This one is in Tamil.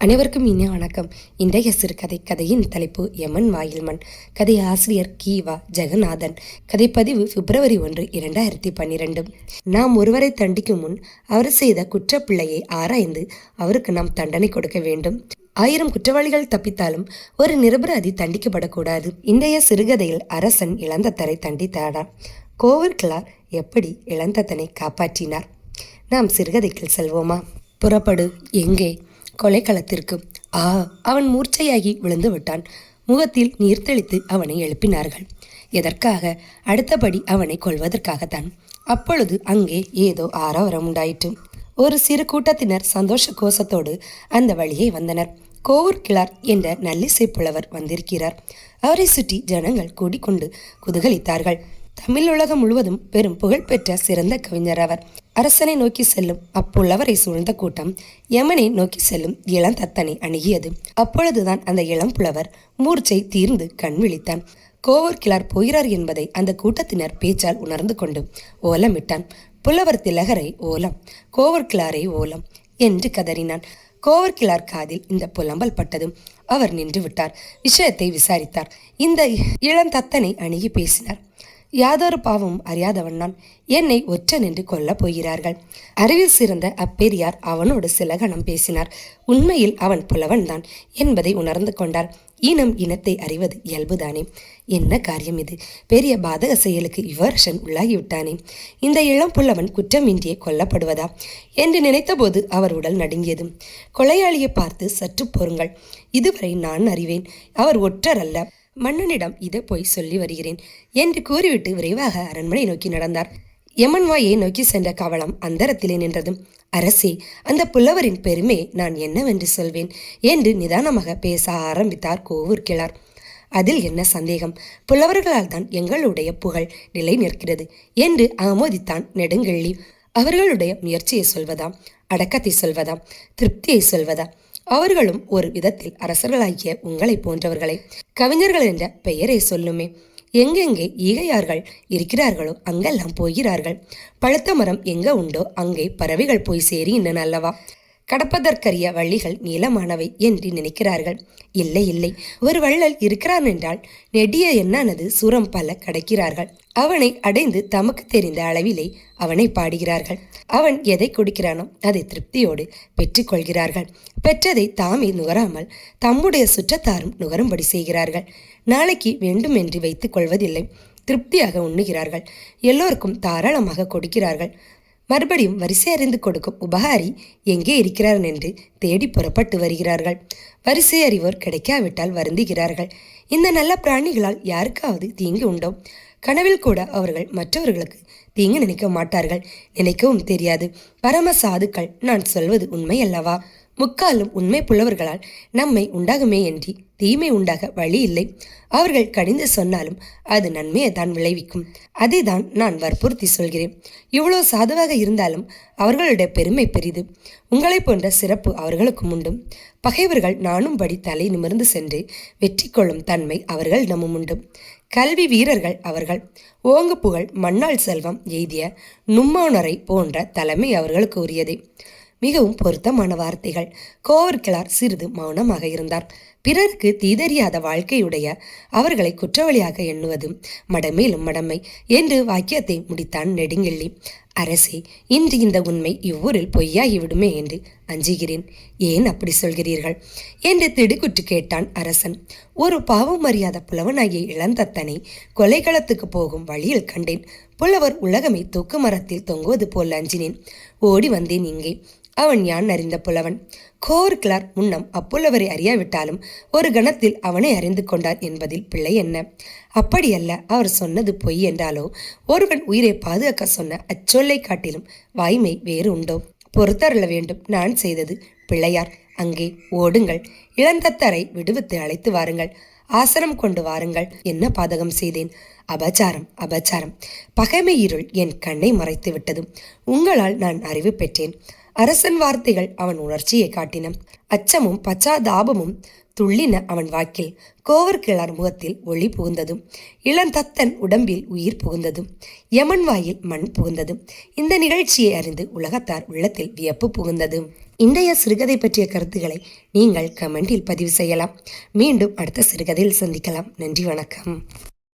அனைவருக்கும் இனிய வணக்கம். இன்றைய சிறுகதை கதையின் தலைப்பு யமன் வாயில் மண் கதை ஆசிரியர் கீவா ஜெகநாதன். கதைப்பதிவு பிப்ரவரி ஒன்று இரண்டாயிரத்தி பன்னிரண்டு. நாம் ஒருவரை தண்டிக்கும் முன் அவர் செய்த குற்றப்பிள்ளையை ஆராய்ந்து அவருக்கு நாம் தண்டனை கொடுக்க வேண்டும். ஆயிரம் குற்றவாளிகள் தப்பித்தாலும் ஒரு நிரபராதி தண்டிக்கப்படக்கூடாது. இன்றைய சிறுகதையில் அரசன் இளந்தத்தரை தண்டித்தாடார் கோவர்கிளார் எப்படி இளந்தத்தனை காப்பாற்றினார்? நாம் சிறுகதைக்கு செல்வோமா? புறப்படு. எங்கே? கொலைக்களத்திற்கு. ஆ அவன் மூர்ச்சையாகி விழுந்து விட்டான். முகத்தில் நீர் தெளித்து அவனை எழுப்பினார்கள். எதற்காக? அடுத்தபடி அவனை கொல்வதற்காகத்தான். அப்பொழுது அங்கே ஏதோ ஆரவரம் உண்டாயிற்று. ஒரு சிறு கூட்டத்தினர் சந்தோஷ கோஷத்தோடு அந்த வழியை வந்தனர். கோவூர் கிளார் என்ற நல்லிசை புலவர் வந்திருக்கிறார். அவரை சுற்றி ஜனங்கள் கூடிக்கொண்டு குதூகலித்தார்கள். தமிழ் உலகம் முழுவதும் பெரும் புகழ்பெற்ற சிறந்த கவிஞர் அவர். அரசனை நோக்கி செல்லும். அப்புள்ளவரை சூழ்ந்த கூட்டம் யமனை நோக்கி செல்லும் இளந்தத்தனை அணுகியது. அப்பொழுதுதான் அந்த இளம் புலவர் மூர்ச்சை தீர்ந்து கண் விழித்தான். கோவூர் கிளார் போகிறார் என்பதை அந்த கூட்டத்தினர் பேச்சால் உணர்ந்து கொண்டு ஓலமிட்டான். புலவர் திலகரை ஓலம் கோவூர் கிளாரை ஓலம் என்று கதறினான். கோவர் கிளார் காதில் இந்த புலம்பல் பட்டதும் அவர் நின்று விட்டார். விஷயத்தை விசாரித்தார். இந்த இளந்தத்தனை அணுகி பேசினார். யாதொரு பாவமும் அறியாதவன் நான். என்னை ஒற்ற நின்று கொல்லப் போகிறார்கள். அறிவில் சிறந்த அப்பெரியார் அவனோடு சில கணம் பேசினார். உண்மையில் அவன் புலவன்தான் என்பதை உணர்ந்து கொண்டார். இனம் இனத்தை அறிவது இயல்புதானே. என்ன காரியம் இது? பெரிய பாதக செயலுக்கு இவர்ஷன் உள்ளாகிவிட்டானே. இந்த இளம் புலவன் குற்றமின்றியே கொல்லப்படுவதா? என்று நினைத்தபோது அவர் உடல் நடுங்கியது. கொலையாளியை பார்த்து சற்று பொறுங்கள். இதுவரை நான் அறிவேன். அவர் ஒற்றர் அல்ல மன்னனிடம் இதை போய் சொல்லி வருகிறேன் என்று கூறிவிட்டு விரைவாக அரண்மனை நோக்கி நடந்தார். யமன்வாயை நோக்கி சென்ற கவலம் அந்தரத்திலே நின்றதும் அரசே அந்த புலவரின் பெருமை நான் என்னவென்று சொல்வேன்? என்று நிதானமாக பேச ஆரம்பித்தார் கோவூர் கிளார் அதில் என்ன சந்தேகம்? புலவர்களால் தான் எங்களுடைய புகழ் நிலை நிற்கிறது என்று ஆமோதித்தான் நெடுங்கள்ளி. அவர்களுடைய முயற்சியை சொல்வதாம் அடக்கத்தை சொல்வதாம் திருப்தியை சொல்வதா அவர்களும் ஒரு விதத்தில் அரசர்களாகிய உங்களை போன்றவர்களை கவிஞர்கள் என்ற பெயரை சொல்லுமே. எங்கெங்கே ஈகையார்கள் இருக்கிறார்களோ அங்கெல்லாம் போகிறார்கள். பழுத்த மரம் எங்க உண்டோ அங்கே பறவைகள் போய் சேரி இன்னும் அல்லவா? கடப்பதற்கரிய வள்ளிகள் நீளமானவை என்று நினைக்கிறார்கள். இல்லை இல்லை. ஒரு வள்ளல் இருக்கிறான் என்றால் நெடிய என்னானது சுரம் பல கடக்கிறார்கள். அவனை அடைந்து தமக்கு தெரிந்த அளவிலே அவனை பாடுகிறார்கள். அவன் எதை கொடுக்கிறானோ அதை திருப்தியோடு பெற்றுக்கொள்கிறார்கள். பெற்றதை தாமே நுகராமல் தம்முடைய சுற்றத்தாரும் நுகரும்படி செய்கிறார்கள். நாளைக்கு வேண்டுமென்று வைத்துக் கொள்வதில்லை. திருப்தியாக உண்ணுகிறார்கள். எல்லோருக்கும் தாராளமாக கொடுக்கிறார்கள். மறுபடியும் வரிசை அறிந்து கொடுக்கும் உபகாரி எங்கே இருக்கிறார் என்று தேடி புறப்பட்டு வருகிறார்கள். வரிசை அறிவோர் கிடைக்காவிட்டால் வருந்துகிறார்கள். இந்த நல்ல பிராணிகளால் யாருக்காவது தீங்கு உண்டோ? கனவில் கூட அவர்கள் மற்றவர்களுக்கு தீங்கு நினைக்க மாட்டார்கள். நினைக்கவும் தெரியாது. பரம சாதுக்கள் நான் சொல்வது உண்மை அல்லவா? முக்காலும் உண்மை புலவர்களால் நம்மை உண்டாகுமே என்று தீமை உண்டாக வழி இல்லை. அவர்கள் கடிந்து சொன்னாலும் அது நன்மையை தான் விளைவிக்கும். அதை தான் நான் வற்புறுத்தி சொல்கிறேன். இவ்வளோ சாதுவாக இருந்தாலும் அவர்களுடைய பெருமை பெரிது. உங்களைப் போன்ற சிறப்பு அவர்களுக்கும் உண்டு. பகைவர்கள் நானும் படி தலை நிமிர்ந்து சென்று வெற்றி கொள்ளும் தன்மை அவர்கள் நம்மும் உண்டு. கல்வி வீரர்கள் அவர்கள். ஓங்கு புகழ் மண்ணாள் செல்வம் எய்திய நும்மானரை போன்ற தலைமை அவர்களுக்கு உரியதே. மிகவும் பொருத்தமான வார்த்தைகள். கோவர்கிளார் சிறிது மௌனமாக இருந்தார். பிறருக்கு தீதறியாத வாழ்க்கையுடைய அவர்களை குற்றவாளியாக எண்ணுவதும் மடமேலும் மடமை என்று வாக்கியத்தை முடித்தான் நெடுங்கெள்ளி. அரசே இன்று இந்த உண்மை இவ்வூரில் பொய்யாகிவிடுமே என்று அஞ்சுகிறேன். ஏன் அப்படி சொல்கிறீர்கள்? என்று திடுக்குற்று கேட்டான் அரசன். ஒரு பாவம் அறியாத புலவனாகிய இளந்தத்தனை கொலைகளத்துக்கு போகும் வழியில் கண்டேன். புலவர் உலகமே தூக்கு மரத்தில் தொங்குவது போல் அஞ்சினேன். ஓடி வந்தேன் இங்கே. அவன் யான் அறிந்த புலவன்? கோர் கிளார் முன்னம் அப்புலவரை அறியாவிட்டாலும் ஒரு கணத்தில் அவனை அறிந்து கொண்டார் என்பதில் பிள்ளை என்ன? அப்படியல்ல அவர் சொன்னது பொய் என்றாலோ? ஒருவன் உயிரை பாதுகாக்க சொன்ன அச்சொல்லை காட்டிலும் வாய்மை வேறு உண்டோ? பொறுத்தருள வேண்டும் நான் செய்தது பிள்ளையார் அங்கே ஓடுங்கள் இளந்தத்தரை விடுவித்து அழைத்து வாருங்கள் ஆசனம் கொண்டு வாருங்கள். என்ன பாதகம் செய்தேன்? அபச்சாரம் அபச்சாரம். பகைமை இருள் என் கண்ணை மறைத்து விட்டது. உங்களால் நான் அறிவு பெற்றேன். அரசன் வார்த்தைகள் அவன் உணர்ச்சியை காட்டின. அச்சமும் பச்சாதாபமும் துள்ளின அவன் வாக்கில். கோவர் கிளார் முகத்தில் ஒளி புகுந்ததும் இளந்தத்தன் உடம்பில் உயிர் புகுந்ததும் யமன் வாயில் மண் புகுந்ததும் இந்த நிகழ்ச்சியை அறிந்து உலகத்தார் உள்ளத்தில் வியப்பு புகுந்தது. இன்றைய சிறுகதை பற்றிய கருத்துக்களை நீங்கள் கமெண்டில் பதிவு செய்யலாம். மீண்டும் அடுத்த சிறுகதையில் சந்திக்கலாம். நன்றி வணக்கம்.